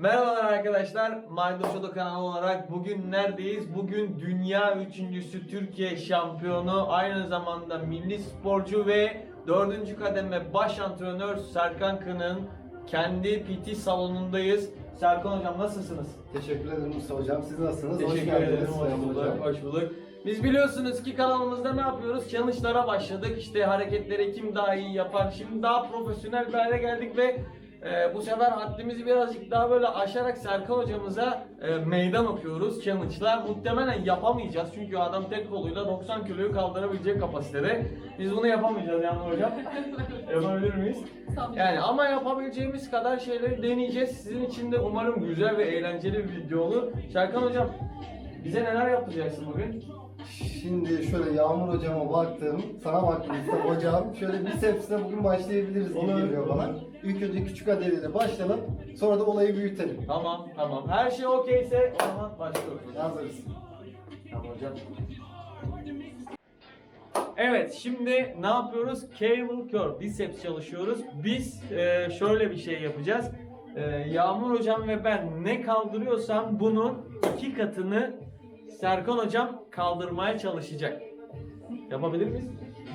Merhabalar arkadaşlar. Maydoşodo kanalı olarak bugün neredeyiz? Bugün dünya üçüncüsü Türkiye şampiyonu, aynı zamanda milli sporcu ve dördüncü kademe baş antrenör Serkan Kın'ın kendi PT salonundayız. Serkan hocam nasılsınız? Teşekkür ederim Mustafa Hocam. Siz nasılsınız? Teşekkür Hoş ederim. Hoş bulduk. Hoş bulduk. Biz biliyorsunuz ki kanalımızda ne yapıyoruz? Challenge'lara başladık. İşte hareketleri kim daha iyi yapar? Şimdi daha profesyonel bir hale geldik ve e, bu sefer haddimizi birazcık daha böyle aşarak Serkan hocamıza e, meydan okuyoruz challenge'la. Muhtemelen yapamayacağız çünkü adam tek koluyla 90 kiloyu kaldırabilecek kapasitede. Biz bunu yapamayacağız yani hocam. Yapabilir miyiz? Yani ama yapabileceğimiz kadar şeyleri deneyeceğiz. Sizin için de umarım güzel ve eğlenceli bir video olur. Serkan hocam bize neler yapacaksın bugün? Şimdi şöyle Yağmur Hocam'a baktım. Sana baktım Mustafa Hocam. Şöyle bisepsle bugün başlayabiliriz gibi Olur. geliyor bana. İlk önce küçük adeliyle başlayalım. Sonra da olayı büyütelim. Tamam tamam. Her şey okeyse o zaman başlıyoruz. Hazırız. Tamam hocam. Evet şimdi ne yapıyoruz? Cable curl, biceps çalışıyoruz. Biz e, şöyle bir şey yapacağız. E, Yağmur hocam ve ben ne kaldırıyorsam bunun iki katını Serkan hocam kaldırmaya çalışacak. Yapabilir miyiz?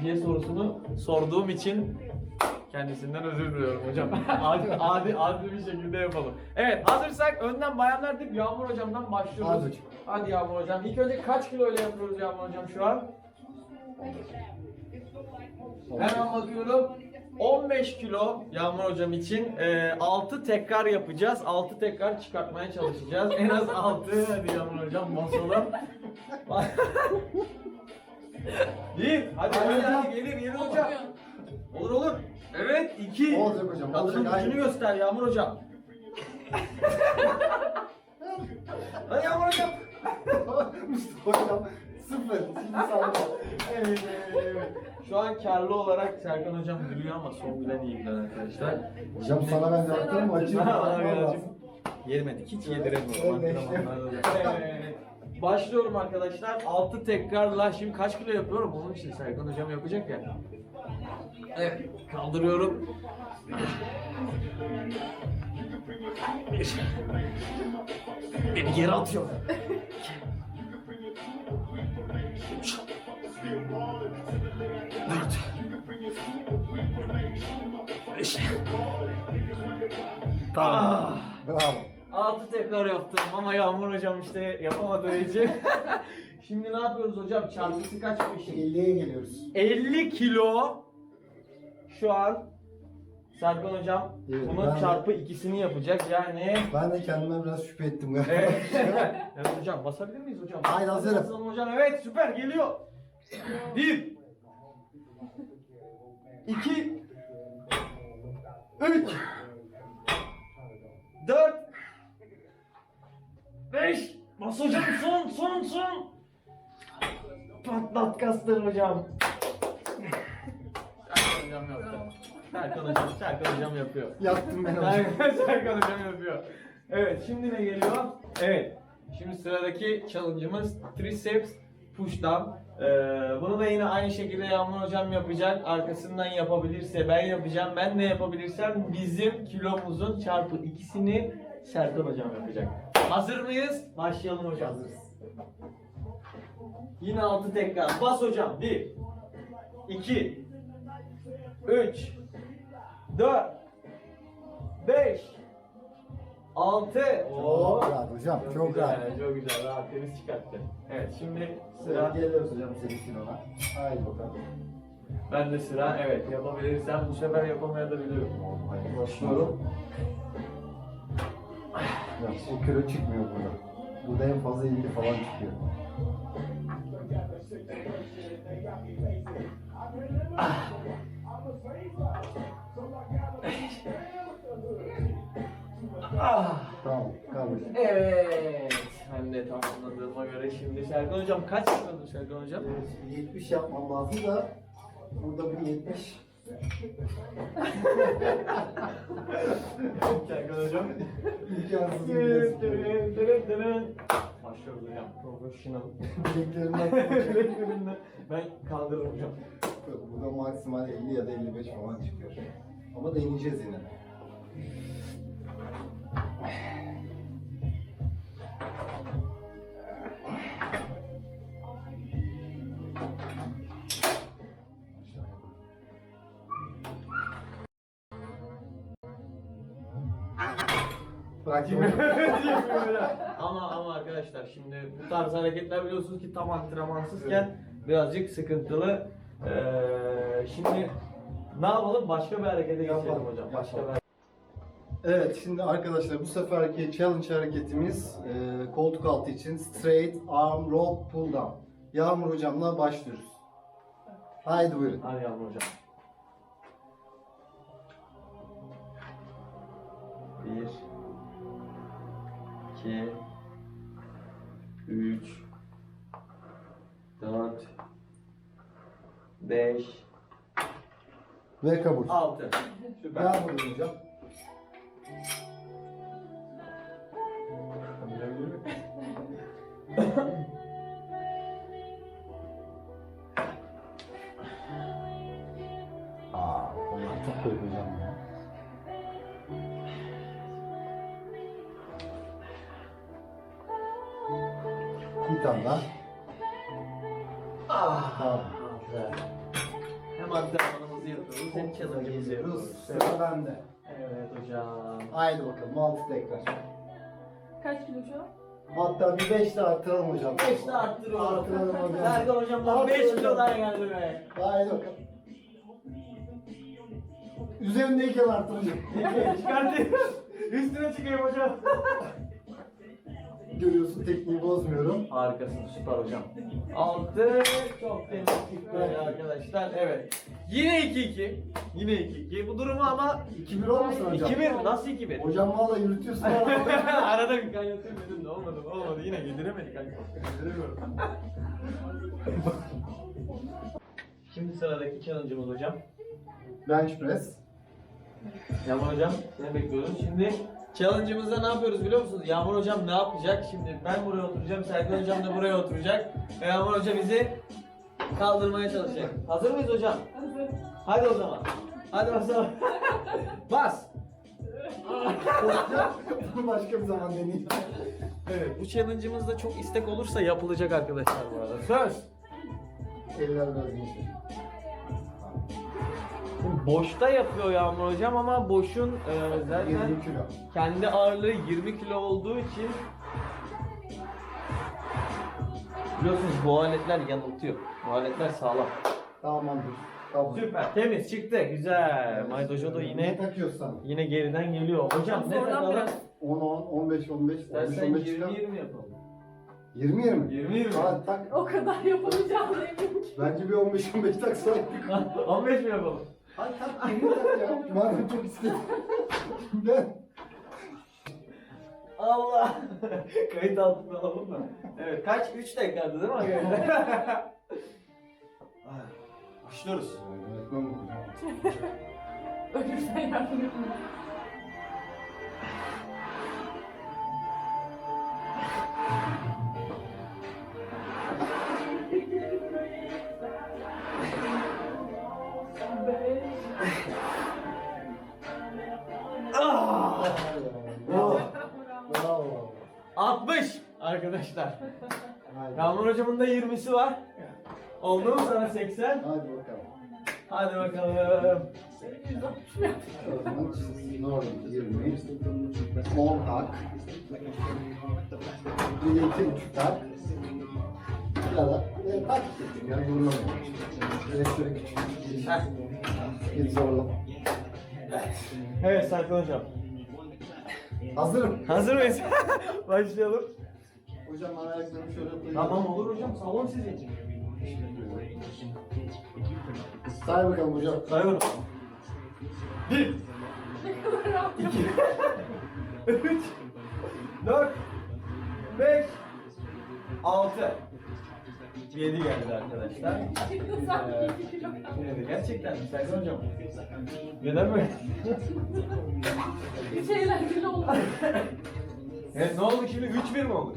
Diye sorusunu sorduğum için kendisinden özür diliyorum hocam. adil, adil, adil bir şekilde yapalım. Evet hazırsak önden bayanlar deyip Yağmur hocamdan başlıyoruz. Hadi. Hadi Yağmur hocam. İlk önce kaç kilo ile yapıyoruz Yağmur hocam şu an? Hemen bakıyorum. 15 kilo Yağmur hocam için e, 6 tekrar yapacağız. 6 tekrar çıkartmaya çalışacağız. En az 6 hadi Yağmur hocam basalım. Bir. Hadi hadi, hadi gelir gelir hocam. Olur olur. Evet 2. Olacak hocam, Kadının olacak, gücünü göster Yağmur hocam. hadi Yağmur hocam. Mustafa Hocam sıfır. Şimdi sana Evet, evet. Şu an karlı olarak Serkan hocam gülüyor ama son gülen iyi gülen arkadaşlar. Hocam sana ben de baktım. Acı. Yemedik hiç yediremiyorum evet. Evet. Başlıyorum arkadaşlar. 6 tekrarla şimdi kaç kilo yapıyorum onun için Serkan hocam yapacak ya. Evet kaldırıyorum. Beni geri atıyor. Dört. Beş. Tamam. Bravo. 6 tekrar yaptım ama Yağmur hocam işte yapamadığı için. Şimdi ne yapıyoruz hocam? Çarpısı kaç bu işin? 50'ye geliyoruz. 50 kilo şu an Serkan hocam Evet, bunun ben de- çarpı ikisini yapacak yani Ben de kendime biraz şüphe ettim galiba. Evet. evet hocam basabilir miyiz hocam? Haydi, hazırım. Basalım hocam. Evet süper geliyor. Bir. İki. Üç. Dört. Beş. Bas hocam son son son. Patlat kasları hocam. Serkan hocam yaptı. Serkan hocam, Serkan hocam yapıyor. Yaktım beni hocam. Serkan, hocam yapıyor. Evet şimdi ne geliyor? Evet. Şimdi sıradaki challenge'ımız triceps push down. Ee, bunu da yine aynı şekilde Yağmur hocam yapacak. Arkasından yapabilirse ben yapacağım. Ben de yapabilirsem bizim kilomuzun çarpı ikisini Serkan hocam yapacak. Hazır mıyız? Başlayalım hocam. Hazırız. Yine altı tekrar. Bas hocam. 1 2 3 4 5 6 Oo. Çok rahat hocam, çok güzel, rahat. Çok güzel. Rahat temiz çıkarttı. Evet şimdi Sıra sıra geliyoruz hocam senin kilona. Haydi bakalım. ben de sıra evet yapabilirsem bu sefer yapamayabilirim. Hadi Başlıyorum. Ya o kilo çıkmıyor burada. Burada en fazla 50 falan çıkıyor. Ah. Tamam, kalmış. Evet. Ben de tamamladığıma göre şimdi Serkan hocam kaç çıkıyordu Serkan hocam? Evet, 70 yapmam lazım da burada bir 70. Serkan hocam. İmkansız. Başlıyoruz hocam. Professional. Bileklerimden ben kaldırırım hocam. Burada maksimal 50 ya da 55 falan çıkıyor. Ama deneyeceğiz yine. ama ama arkadaşlar şimdi bu tarz hareketler biliyorsunuz ki tam antrenmansızken birazcık sıkıntılı. Ee, şimdi ne yapalım? Başka bir harekete geçelim hocam. Başka bir Evet şimdi arkadaşlar bu seferki challenge hareketimiz e, koltuk altı için straight arm rope pull down. Yağmur hocamla başlıyoruz. Haydi buyurun. Hadi yavrum hocam. Bir, iki, üç, dört, beş, Ve kabul. altı. Süper. Yağmur hocam. Tane daha. Ah, Tamam. güzel. Hem antrenmanımızı yapıyoruz hem challenge'ımızı yapıyoruz. Sıra bende. Evet hocam. Haydi bakalım altı tekrar. Kaç kilo şu an? Hatta bir beş de arttıralım hocam. 5 de arttırıyorum. Arttıralım hocam. Serkan hocamdan 5 kilo daha geldi be. Haydi bakalım. Üzerindeyken arttıracağım. Çıkartayım. Üstüne çıkayım hocam. Görüyorsun tekniği bozmuyorum. Harikasın süper hocam. 6 çok teşekkürler arkadaşlar. Evet. Yine 2-2. Yine 2-2. Bu durumu ama 2-1 olmasın hocam? 2-1 nasıl 2-1? Hocam valla yürütüyorsun. Arada bir kaynatayım dedim de olmadı olmadı yine yediremedik. Yediremiyorum. Şimdi sıradaki challenge'ımız hocam. Bench press. Yağmur hocam ne bekliyoruz? Şimdi challenge'ımızda ne yapıyoruz biliyor musunuz? Yağmur hocam ne yapacak? Şimdi ben buraya oturacağım, Serkan hocam da buraya oturacak. Ve Yağmur hocam bizi kaldırmaya çalışacak. Hazır mıyız hocam? Hazır. Hadi o zaman. Hadi basalım. Bas. Bunu başka bir zaman deneyeceğim. Evet bu challenge'ımızda çok istek olursa yapılacak arkadaşlar bu arada. Söz. Eller geniş. Şimdi boşta yapıyor Yağmur hocam ama boşun e, zaten 20 kilo. kendi ağırlığı 20 kilo olduğu için biliyorsunuz bu aletler yanıltıyor. Bu aletler sağlam. Tamamdır. Tamam. Süper. Temiz çıktı. Güzel. Maydojo da Ne yine takıyorsan? yine geriden geliyor. Hocam ne Sonradan takalım? biraz. 10 10 15 15 15 İstersen 15 çıkar. 20 20 yapalım. 20 20. 20 20. Hadi tak. O kadar yapamayacağım eminim ki. Bence bir 15 15 taksak. 15 mi yapalım? Hadi tak. 20 tak ya. Madem çok istedim. Ben. Allah. Kayıt altına alalım da. Evet kaç? 3 tekrardı değil mi arkadaşlar? Başlıyoruz. Öğretmen bu hocam. Ölürsen yardım edin. Arkadaşlar. Yağmur hocamın da 20'si var. Oldu mu sana 80? Hadi bakalım. Hadi bakalım. O zaman normal 20. 10 tak. Bir de iki buçuk tak. Ya da e, tak dedim ya zorlama. Şöyle küçük. Heh. Zorlama. Evet Serkan hocam. Hazırım. Hazır mıyız? Başlayalım. Hocam ayaklarımı şöyle koyayım. Tamam olur hocam salon sizin. Say bakalım hocam. Sayıyorum. 1 2 3 4 5 6 7 geldi arkadaşlar. İki. Evet, gerçekten mi Serkan hocam? Neden böyle? Bir şey eğlenceli oldu. Evet ne oldu şimdi 3-1 mi oldu?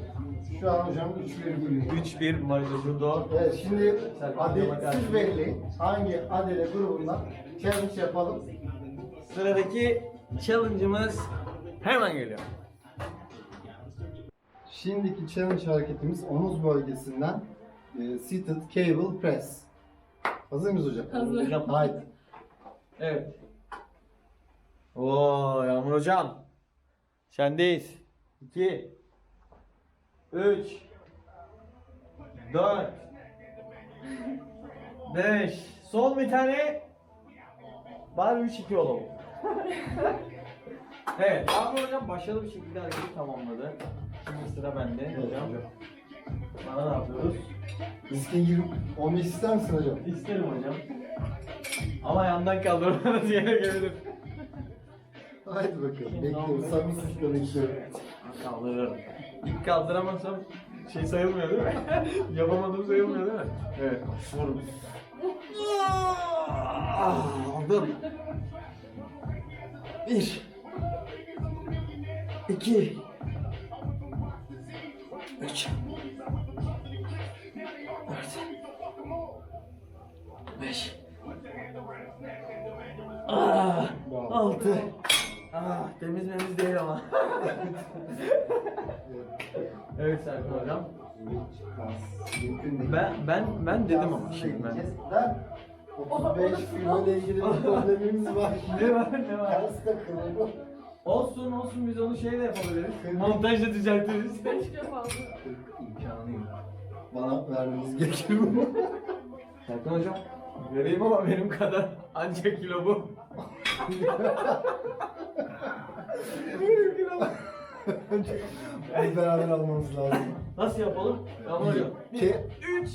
Şu an hocam 3 virgül. 3-1 Mario Judo. Evet şimdi Serkan adel, hocama siz karşı. belirleyin. Hangi adele grubundan challenge yapalım. Sıradaki challenge'ımız hemen geliyor. Şimdiki challenge hareketimiz omuz bölgesinden e, seated cable press. Hazır mıyız hocam? Hazır. Haydi. Evet. Oo Yağmur hocam. Sendeyiz. 2 3 4 5 Son bir tane Bari 3 2 olalım. evet, Yağmur hocam başarılı bir şekilde hareketi tamamladı. Şimdi sıra bende hocam. Bana ne yapıyoruz? Riskin gibi olmayı ister misin hocam? İsterim hocam. Ama yandan kaldırmanız gerekebilir. Haydi bakalım. Bekliyorum. Sabırsızlıkla bekliyorum. Kaldırırım. Kaldıramazsam şey sayılmıyor değil mi? Yapamadığım sayılmıyor değil mi? Evet. Vurun. Ah, Aldım. Bir. İki. Üç. Hocam. Ben ben ben dedim ama şimdi ben. Ben 35 kilo ile ilgili bir problemimiz var. Ne var ne var? Ters takılıyor. Olsun olsun biz onu şeyle yapabiliriz. Montajla düzeltiriz. Keşke fazla. İmkanı yok. Bana vermeniz gerekir bunu. Serkan hocam vereyim ama benim kadar ancak kilo bu. benim kilo bu. Biz beraber almamız lazım. Nasıl yapalım? Tamam hocam. Bir, İki. üç.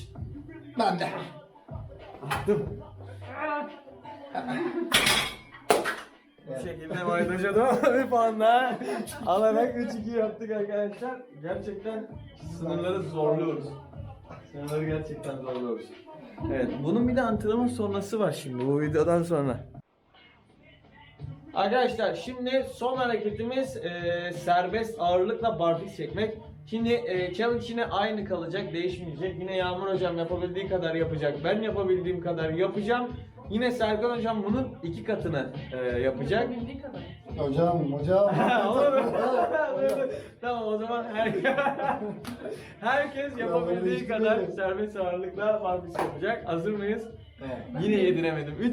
Ben de. Attım. Bu şekilde Maydaş'a da bir puan daha alarak 3-2 yaptık arkadaşlar. Gerçekten sınırları zorluyoruz. Sınırları gerçekten zorluyoruz. Evet, bunun bir de antrenman sonrası var şimdi bu videodan sonra. Arkadaşlar şimdi son hareketimiz e, serbest ağırlıkla barfiks çekmek. Şimdi e, challenge yine aynı kalacak, değişmeyecek. Yine Yağmur hocam yapabildiği kadar yapacak. Ben yapabildiğim kadar yapacağım. Yine Serkan hocam bunun iki katını e, yapacak. Bildiği kadar. Hocam, hocam. tamam o zaman her, herkes yapabildiği kadar serbest ağırlıkla barfiks yapacak. Hazır mıyız? Evet. Yine yediremedim.